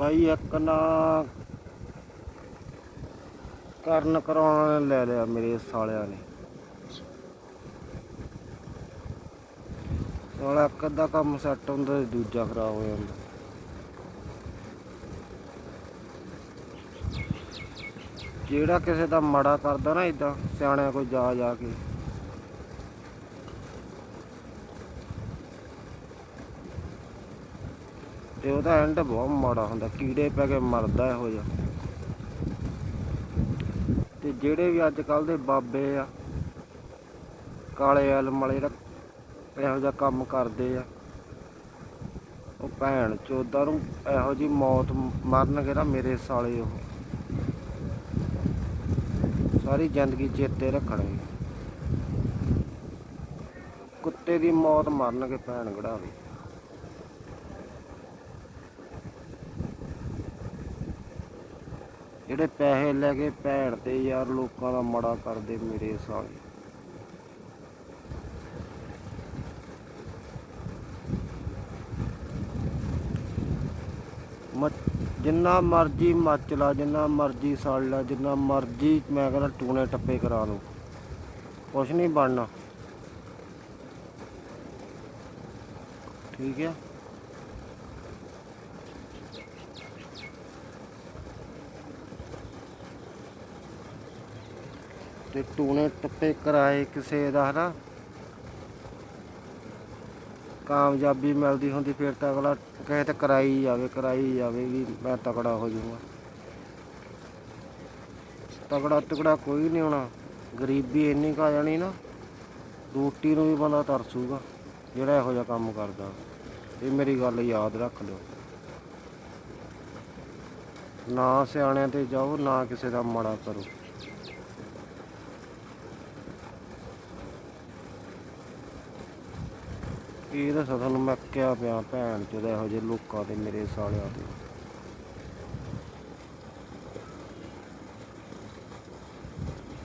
ਬਾਈ ਇੱਕ ਨਾ ਕਰਨ ਕਰਾਉਣ ਲੈ ਲਿਆ ਮੇਰੇ ਸਾਲਿਆਂ ਨੇ। ਸਾਲਾ ਇੱਕ ਅੱਧਾ ਕੰਮ ਸੈੱਟ ਹੁੰਦਾ ਦੂਜਾ ਖਰਾਬ ਹੋ ਜਾਂਦਾ। ਜਿਹੜਾ ਕਿਸੇ ਦਾ ਮਾੜਾ ਕਰਦਾ ਨਾ ਇਦਾਂ ਸਿਆਣਿਆਂ ਕੋਲ ਜਾ ਜਾ ਕੇ। ਤੇ ਉਹਦਾ ਐਂਡ ਬਹੁਤ ਮਾੜਾ ਹੁੰਦਾ, ਕੀੜੇ ਪੈ ਕੇ ਮਰਦਾ ਇਹੋ ਜਿਹਾ। ਤੇ ਜਿਹੜੇ ਵੀ ਅੱਜ ਕੱਲ ਦੇ ਬਾਬੇ ਆ, ਕਾਲੇ ਐਲਮ ਵਾਲੇ ਜਿਹੜਾ ਇਹੋ ਜਿਹਾ ਕੰਮ ਕਰਦੇ ਆ। ਉਹ ਭੈਣ ਚੋਦਾਂ ਨੂੰ ਇਹੋ ਜੀ ਮੌਤ ਮਰਨਗੇ ਨਾ ਮੇਰੇ ਸਾਲੇ ਉਹ। ਸਾਰੀ ਜ਼ਿੰਦਗੀ ਚੇਤੇ ਰੱਖਣਗੇ ਕੁੱਤੇ ਦੀ ਮੌਤ ਮਰਨਗੇ ਭੈਣ ਗੜਾਵੇ ਜਿਹੜੇ ਪੈਸੇ ਲੈ ਕੇ ਭੈਣ ਤੇ ਯਾਰ ਲੋਕਾਂ ਦਾ ਮੜਾ ਕਰਦੇ ਮੇਰੇ ਸਾਲੇ ਮ- ਜਿੰਨਾ ਮਰਜ਼ੀ ਮੱਚ ਲਾ, ਜਿੰਨਾ ਮਰਜ਼ੀ ਸੜ ਲਾ, ਜਿੰਨਾ ਮਰਜ਼ੀ ਮੈਂ ਕਹਿੰਦਾ ਟੂਣੇ ਟੱਪੇ ਕਰਾ ਲਓ ਕੁਛ ਨਹੀਂ ਬਣਨਾ। ਠੀਕ ਹੈ ਤੇ ਟੂਣੇ ਟੱਪੇ ਕਰਾਏ ਕਿਸੇ ਦਾ, ਹਨਾ? ਕਾਮਯਾਬੀ ਮਿਲਦੀ ਹੁੰਦੀ, ਫਿਰ ਤਾਂ ਅਗਲਾ ਕਹੇ ਤੇ ਕਰਾਈ ਜਾਵੇ ਕਰਾਈ ਜਾਵੇ ਵੀ ਮੈਂ ਤਕੜਾ ਹੋ ਜਾਊਗਾ। ਤਕੜਾ ਤਕੜਾ ਕੋਈ ਨਹੀਂ ਹੋਣਾ। ਗਰੀਬੀ ਇੰਨੀ ਕਾ ਜਾਣੀ ਨਾ, ਰੋਟੀ ਨੂੰ ਵੀ ਬੰਦਾ ਤਰਸੂਗਾ, ਜਿਹੜਾ ਇਹੋ ਜਿਹਾ ਕੰਮ ਕਰਦਾ। ਇਹ ਮੇਰੀ ਗੱਲ ਯਾਦ ਰੱਖ ਲਿਓ। ਨਾ ਸਿਆਣਿਆਂ ਤੇ ਜਾਓ, ਨਾ ਕਿਸੇ ਦਾ ਮਾੜਾ ਕਰੋ। ਇਹ ਤਾਂ ਤੁਹਾਨੂੰ ਮੈਂ ਕਿਹਾ ਪਿਆ ਭੈਣ ਚੋਦ ਇਹੋ ਜਿਹੇ ਲੋਕਾਂ ਤੇ ਮੇਰੇ ਸਾਲਿਆਂ ਤੇ।